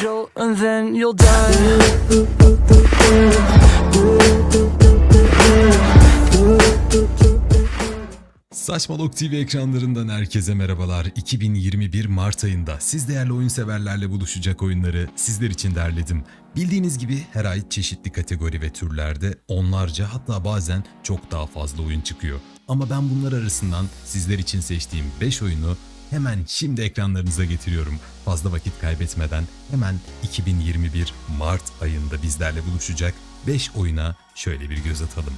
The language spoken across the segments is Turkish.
jolt, and TV ekranlarından herkese merhabalar. 2021 Mart ayında siz değerli oyun severlerle buluşacak oyunları sizler için derledim. Bildiğiniz gibi her ay çeşitli kategori ve türlerde onlarca hatta bazen çok daha fazla oyun çıkıyor. Ama ben bunlar arasından sizler için seçtiğim 5 oyunu hemen şimdi ekranlarınıza getiriyorum. Fazla vakit kaybetmeden hemen 2021 Mart ayında bizlerle buluşacak 5 oyuna şöyle bir göz atalım.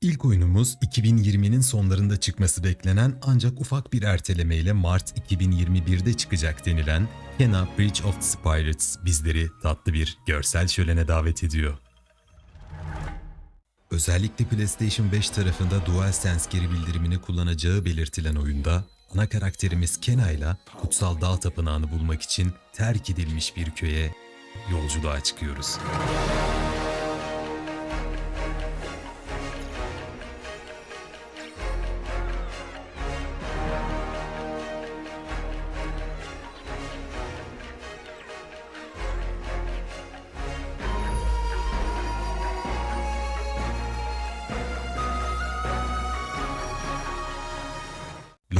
İlk oyunumuz 2020'nin sonlarında çıkması beklenen ancak ufak bir ertelemeyle Mart 2021'de çıkacak denilen Kena Bridge of the Spirits bizleri tatlı bir görsel şölene davet ediyor. Özellikle PlayStation 5 tarafında DualSense geri bildirimini kullanacağı belirtilen oyunda ana karakterimiz Kena ile kutsal dağ tapınağını bulmak için terk edilmiş bir köye yolculuğa çıkıyoruz.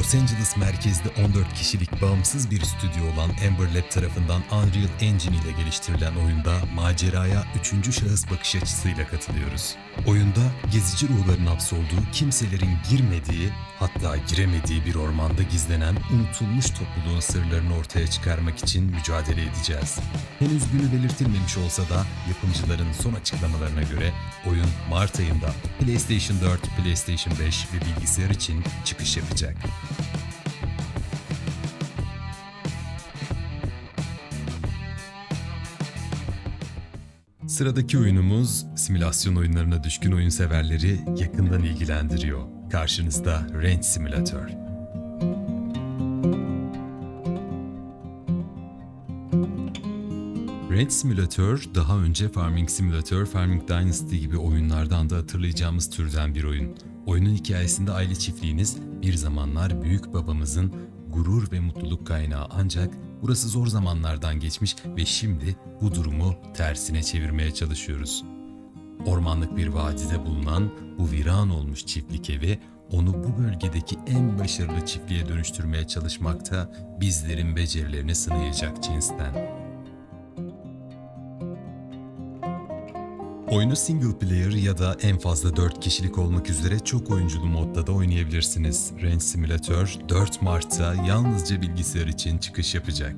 Los Angeles merkezli 14 kişilik bağımsız bir stüdyo olan Ember Lab tarafından Unreal Engine ile geliştirilen oyunda maceraya üçüncü şahıs bakış açısıyla katılıyoruz. Oyunda gezici ruhların hapsolduğu, kimselerin girmediği, hatta giremediği bir ormanda gizlenen unutulmuş topluluğun sırlarını ortaya çıkarmak için mücadele edeceğiz. Henüz günü belirtilmemiş olsa da yapımcıların son açıklamalarına göre oyun Mart ayında PlayStation 4, PlayStation 5 ve bilgisayar için çıkış yapacak. Sıradaki oyunumuz simülasyon oyunlarına düşkün oyun severleri yakından ilgilendiriyor. Karşınızda Range Simulator. Range Simulator daha önce Farming Simulator, Farming Dynasty gibi oyunlardan da hatırlayacağımız türden bir oyun. Oyunun hikayesinde aile çiftliğiniz bir zamanlar büyük babamızın gurur ve mutluluk kaynağı ancak burası zor zamanlardan geçmiş ve şimdi bu durumu tersine çevirmeye çalışıyoruz. Ormanlık bir vadide bulunan bu viran olmuş çiftlik evi onu bu bölgedeki en başarılı çiftliğe dönüştürmeye çalışmakta bizlerin becerilerini sınayacak cinsten. Oyunu single player ya da en fazla 4 kişilik olmak üzere çok oyunculu modda da oynayabilirsiniz. Range Simulator 4 Mart'ta yalnızca bilgisayar için çıkış yapacak.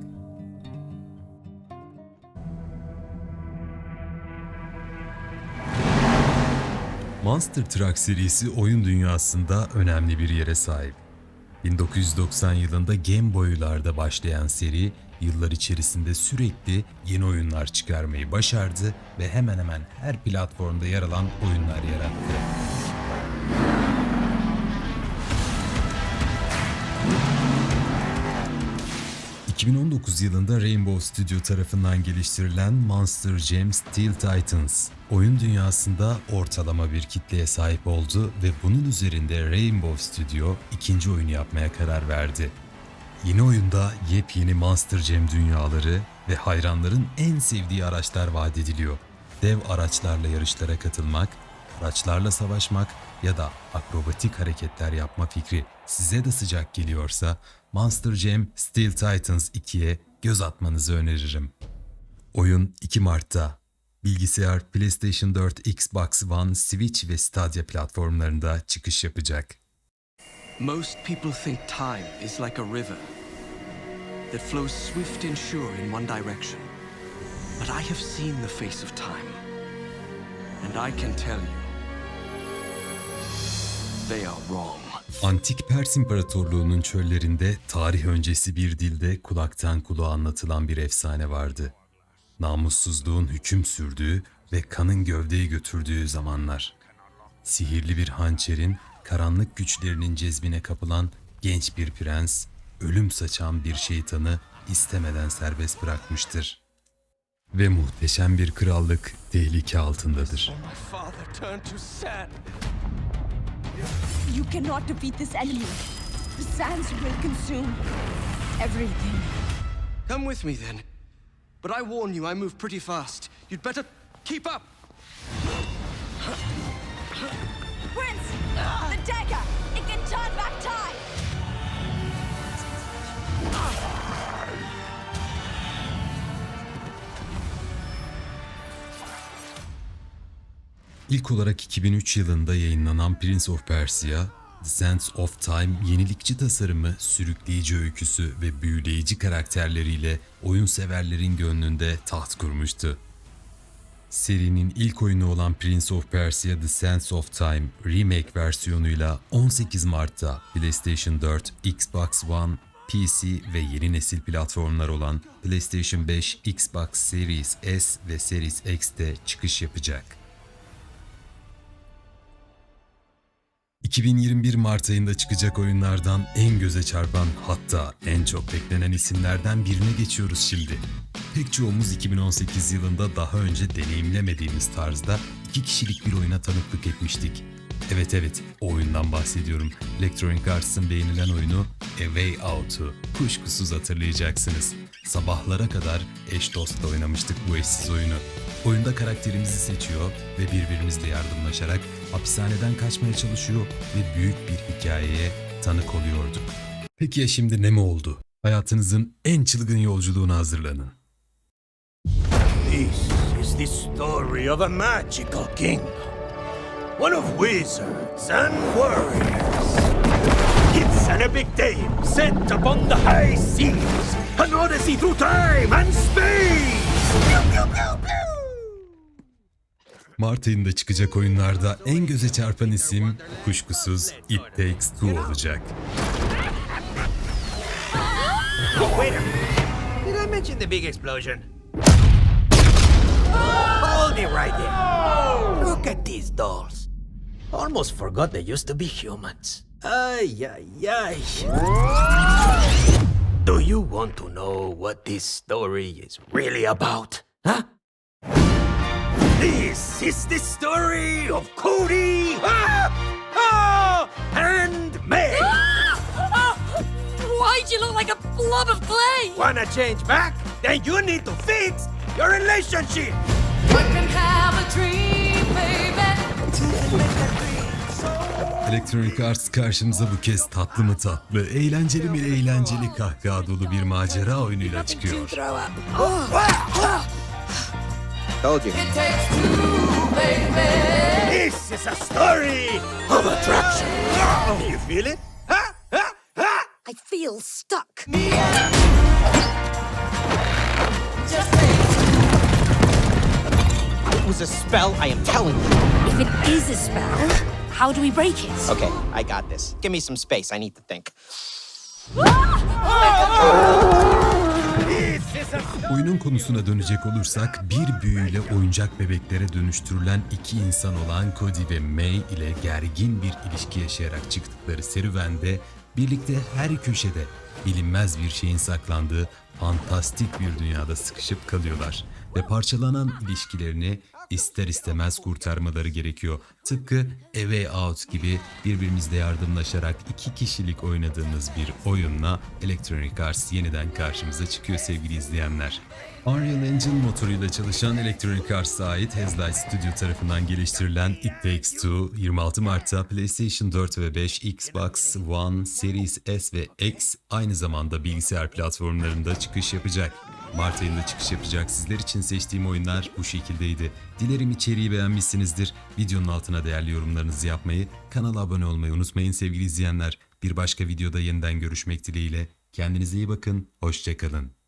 Monster Truck serisi oyun dünyasında önemli bir yere sahip. 1990 yılında Game Boy'larda başlayan seri yıllar içerisinde sürekli yeni oyunlar çıkarmayı başardı ve hemen hemen her platformda yer alan oyunlar yarattı. ...2019 yılında Rainbow Studio tarafından geliştirilen Monster Jam Steel Titans... ...oyun dünyasında ortalama bir kitleye sahip oldu... ...ve bunun üzerinde Rainbow Studio ikinci oyunu yapmaya karar verdi. Yeni oyunda yepyeni Monster Jam dünyaları ve hayranların en sevdiği araçlar vaat ediliyor. Dev araçlarla yarışlara katılmak, araçlarla savaşmak ya da akrobatik hareketler yapma fikri size de sıcak geliyorsa Monster Jam Steel Titans 2'ye göz atmanızı öneririm. Oyun 2 Mart'ta bilgisayar, PlayStation 4, Xbox One, Switch ve Stadia platformlarında çıkış yapacak. Most people think time is like a river that flows swift and sure in one direction. But I have seen the face of time, and I can tell you, they are wrong. Antik Pers İmparatorluğu'nun çöllerinde tarih öncesi bir dilde kulaktan kulağa anlatılan bir efsane vardı. Namussuzluğun hüküm sürdüğü ve kanın gövdeyi götürdüğü zamanlar. Sihirli bir hançerin karanlık güçlerinin cezbine kapılan genç bir prens, ölüm saçan bir şeytanı istemeden serbest bırakmıştır. Ve muhteşem bir krallık tehlike altındadır. Sand. You cannot defeat this enemy. The sands will consume everything. Come with me then. But I warn you, I move pretty fast. You'd better keep up. İlk olarak 2003 yılında yayınlanan Prince of Persia, The Sands of Time yenilikçi tasarımı, sürükleyici öyküsü ve büyüleyici karakterleriyle oyun severlerin gönlünde taht kurmuştu. Serinin ilk oyunu olan Prince of Persia The Sands of Time remake versiyonuyla 18 Mart'ta PlayStation 4, Xbox One, PC ve yeni nesil platformlar olan PlayStation 5, Xbox Series S ve Series X'te çıkış yapacak. 2021 Mart ayında çıkacak oyunlardan en göze çarpan hatta en çok beklenen isimlerden birine geçiyoruz şimdi. Pek çoğumuz 2018 yılında daha önce deneyimlemediğimiz tarzda iki kişilik bir oyuna tanıklık etmiştik. Evet evet o oyundan bahsediyorum. Electronic Arts'ın beğenilen oyunu A Way Out'u kuşkusuz hatırlayacaksınız. Sabahlara kadar eş dostla oynamıştık bu eşsiz oyunu. Oyunda karakterimizi seçiyor ve birbirimizle yardımlaşarak hapishaneden kaçmaya çalışıyor ve büyük bir hikayeye tanık oluyorduk. Peki ya şimdi ne mi oldu? Hayatınızın en çılgın yolculuğuna hazırlanın. This is the story of a magical kingdom. One of wizards and warriors. It's an epic tale set upon the high seas. An odyssey through time and space. Pew, pew, pew, pew. Mart ayında çıkacak oyunlarda en göze çarpan isim kuşkusuz It Takes Two olacak. Wait a minute. Did I mention the big explosion? Hold it right there. Look at these dolls. Almost forgot they used to be humans. Ay, ay, ay. Do you want to know what this story is really about? Huh? This is the story of Cody ah, ah, and May. Why'd you look like a blob of clay? Wanna change back? Then you need to fix your relationship. We can have a dream, baby. Electronic Arts karşımıza bu kez tatlı mı tatlı, eğlenceli mi eğlenceli kahkaha dolu bir macera oyunuyla çıkıyor. Told you. This is a story of attraction. You feel it? Huh? Huh? Huh? I feel stuck. A spell, I am telling you. If it is a spell, how do we break it? Okay, I got this. Give me some space. I need to think. Oyunun konusuna dönecek olursak bir büyüyle oyuncak bebeklere dönüştürülen iki insan olan Cody ve May ile gergin bir ilişki yaşayarak çıktıkları serüvende birlikte her köşede bilinmez bir şeyin saklandığı fantastik bir dünyada sıkışıp kalıyorlar ve parçalanan ilişkilerini ister istemez kurtarmaları gerekiyor. Tıpkı A Way Out gibi birbirimizle yardımlaşarak iki kişilik oynadığımız bir oyunla Electronic Arts yeniden karşımıza çıkıyor sevgili izleyenler. Unreal Engine motoruyla çalışan Electronic Arts'a ait Hazelight Studio tarafından geliştirilen It Takes Two 26 Mart'ta PlayStation 4 ve 5, Xbox One, Series S ve X aynı zamanda bilgisayar platformlarında çıkış yapacak. Mart ayında çıkış yapacak. Sizler için seçtiğim oyunlar bu şekildeydi. Dilerim içeriği beğenmişsinizdir. Videonun altına değerli yorumlarınızı yapmayı, kanala abone olmayı unutmayın sevgili izleyenler. Bir başka videoda yeniden görüşmek dileğiyle. Kendinize iyi bakın, hoşçakalın.